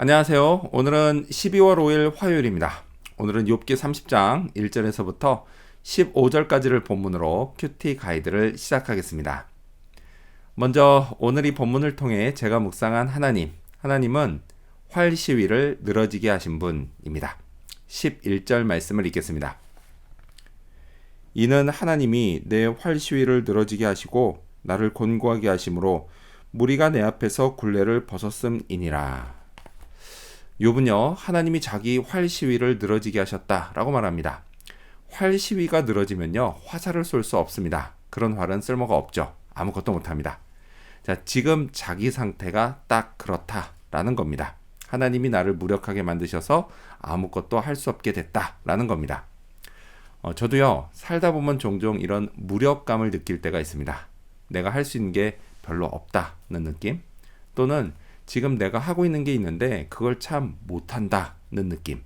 안녕하세요. 오늘은 12월 5일 화요일입니다. 오늘은 욥기 30장 1절에서부터 15절까지를 본문으로 큐티 가이드를 시작하겠습니다. 먼저 오늘 이 본문을 통해 제가 묵상한 하나님, 하나님은 활 시위를 늘어지게 하신 분입니다. 11절 말씀을 읽겠습니다. 이는 하나님이 내 활 시위를 늘어지게 하시고 나를 곤고하게 하심으로 무리가 내 앞에서 굴레를 벗었음이니라. 욥은요 하나님이 자기 활 시위를 늘어지게 하셨다라고 말합니다. 활 시위가 늘어지면요 화살을 쏠 수 없습니다. 그런 활은 쓸모가 없죠. 아무것도 못합니다. 자 지금 자기 상태가 딱 그렇다라는 겁니다. 하나님이 나를 무력하게 만드셔서 아무것도 할 수 없게 됐다라는 겁니다. 어, 저도요 살다 보면 종종 이런 무력감을 느낄 때가 있습니다. 내가 할 수 있는 게 별로 없다는 느낌 또는 지금 내가 하고 있는 게 있는데 그걸 참 못한다는 느낌.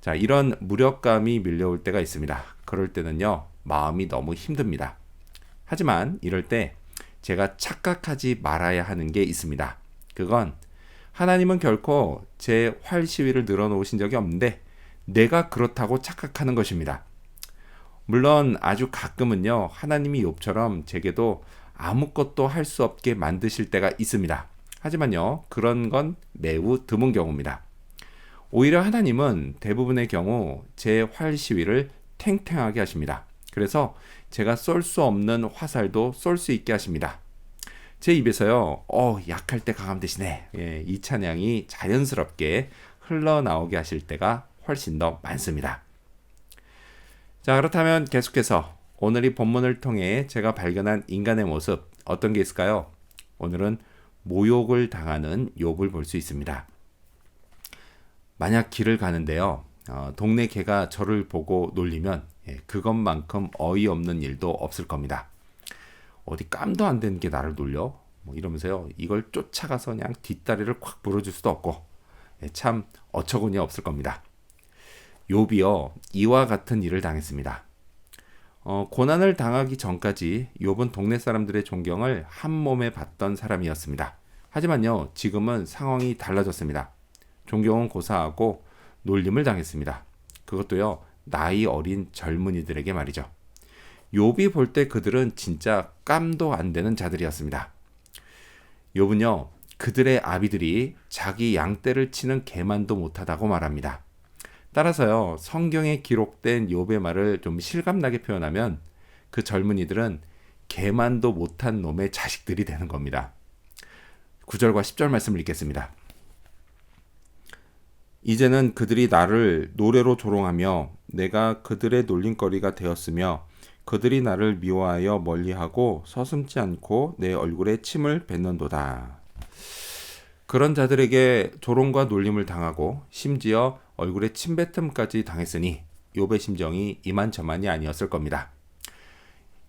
자, 이런 무력감이 밀려올 때가 있습니다. 그럴 때는요, 마음이 너무 힘듭니다. 하지만 이럴 때 제가 착각하지 말아야 하는 게 있습니다. 그건 하나님은 결코 제 활 시위를 늘어놓으신 적이 없는데 내가 그렇다고 착각하는 것입니다. 물론 아주 가끔은요, 하나님이 욥처럼 제게도 아무것도 할 수 없게 만드실 때가 있습니다. 하지만요, 그런 건 매우 드문 경우입니다. 오히려 하나님은 대부분의 경우 제 활 시위를 탱탱하게 하십니다. 그래서 제가 쏠 수 없는 화살도 쏠 수 있게 하십니다. 제 입에서요, 어, 약할 때 강함 대신에, 예, 이 찬양이 자연스럽게 흘러나오게 하실 때가 훨씬 더 많습니다. 자, 그렇다면 계속해서 오늘 이 본문을 통해 제가 발견한 인간의 모습, 어떤 게 있을까요? 오늘은 모욕을 당하는 욥을 볼 수 있습니다. 만약 길을 가는데요. 어, 동네 개가 저를 보고 놀리면 예, 그것만큼 어이없는 일도 없을 겁니다. 어디 깜도 안 되는 게 나를 놀려? 뭐 이러면서요. 이걸 쫓아가서 그냥 뒷다리를 콱 물어줄 수도 없고 예, 참 어처구니 없을 겁니다. 욥이요. 이와 같은 일을 당했습니다. 어, 고난을 당하기 전까지 욥은 동네 사람들의 존경을 한 몸에 받던 사람이었습니다. 하지만요, 지금은 상황이 달라졌습니다. 존경은 고사하고 놀림을 당했습니다. 그것도요, 나이 어린 젊은이들에게 말이죠. 욥이 볼 때 그들은 진짜 깜도 안 되는 자들이었습니다. 욥은요, 그들의 아비들이 자기 양떼를 치는 개만도 못하다고 말합니다. 따라서요, 성경에 기록된 욥의 말을 좀 실감나게 표현하면 그 젊은이들은 개만도 못한 놈의 자식들이 되는 겁니다. 9절과 10절 말씀을 읽겠습니다. 이제는 그들이 나를 노래로 조롱하며 내가 그들의 놀림거리가 되었으며 그들이 나를 미워하여 멀리하고 서슴지 않고 내 얼굴에 침을 뱉는도다. 그런 자들에게 조롱과 놀림을 당하고 심지어 얼굴에 침뱉음까지 당했으니 욥의 심정이 이만저만이 아니었을 겁니다.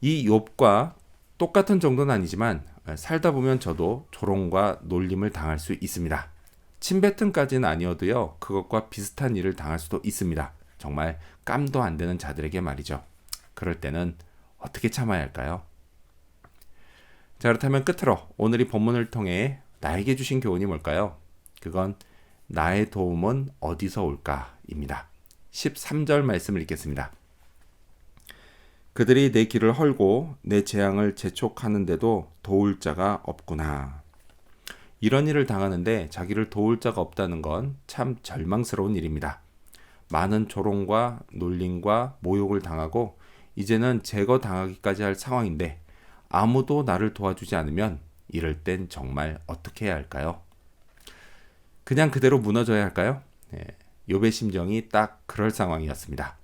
이 욥과 똑같은 정도는 아니지만 살다 보면 저도 조롱과 놀림을 당할 수 있습니다. 침뱉음까지는 아니어도요. 그것과 비슷한 일을 당할 수도 있습니다. 정말 깜도 안 되는 자들에게 말이죠. 그럴 때는 어떻게 참아야 할까요? 자, 그렇다면 끝으로 오늘 이 본문을 통해 나에게 주신 교훈이 뭘까요? 그건 나의 도움은 어디서 올까입니다. 13절 말씀을 읽겠습니다. 그들이 내 길을 헐고 내 재앙을 재촉하는데도 도울 자가 없구나. 이런 일을 당하는데 자기를 도울 자가 없다는 건 참 절망스러운 일입니다. 많은 조롱과 놀림과 모욕을 당하고 이제는 제거 당하기까지 할 상황인데 아무도 나를 도와주지 않으면 이럴 땐 정말 어떻게 해야 할까요? 그냥 그대로 무너져야 할까요? 네, 욥의 심정이 딱 그럴 상황이었습니다.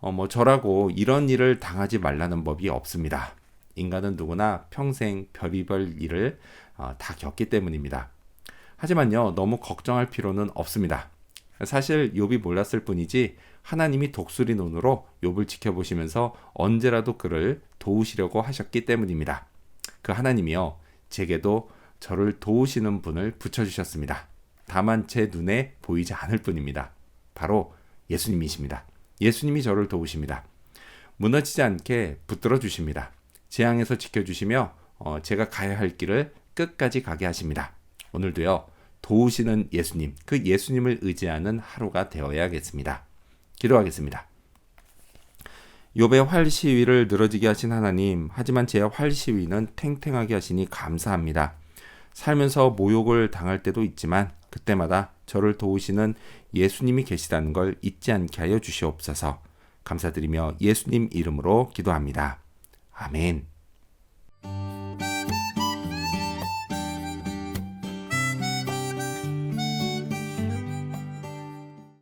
어, 뭐 저라고 이런 일을 당하지 말라는 법이 없습니다. 인간은 누구나 평생 별의별 일을 어, 다 겪기 때문입니다. 하지만요, 너무 걱정할 필요는 없습니다. 사실 욥이 몰랐을 뿐이지 하나님이 독수리 눈으로 욥을 지켜보시면서 언제라도 그를 도우시려고 하셨기 때문입니다. 그 하나님이요, 제게도 저를 도우시는 분을 붙여 주셨습니다. 다만 제 눈에 보이지 않을 뿐입니다. 바로 예수님이십니다. 예수님이 저를 도우십니다. 무너지지 않게 붙들어 주십니다. 재앙에서 지켜주시며 어, 제가 가야 할 길을 끝까지 가게 하십니다. 오늘도요 도우시는 예수님, 그 예수님을 의지하는 하루가 되어야겠습니다. 기도하겠습니다. 욥의 활 시위를 늘어지게 하신 하나님, 하지만 제 활 시위는 탱탱하게 하시니 감사합니다. 살면서 모욕을 당할 때도 있지만 그때마다 저를 도우시는 예수님이 계시다는 걸 잊지 않게 하여 주시옵소서. 감사드리며 예수님 이름으로 기도합니다. 아멘.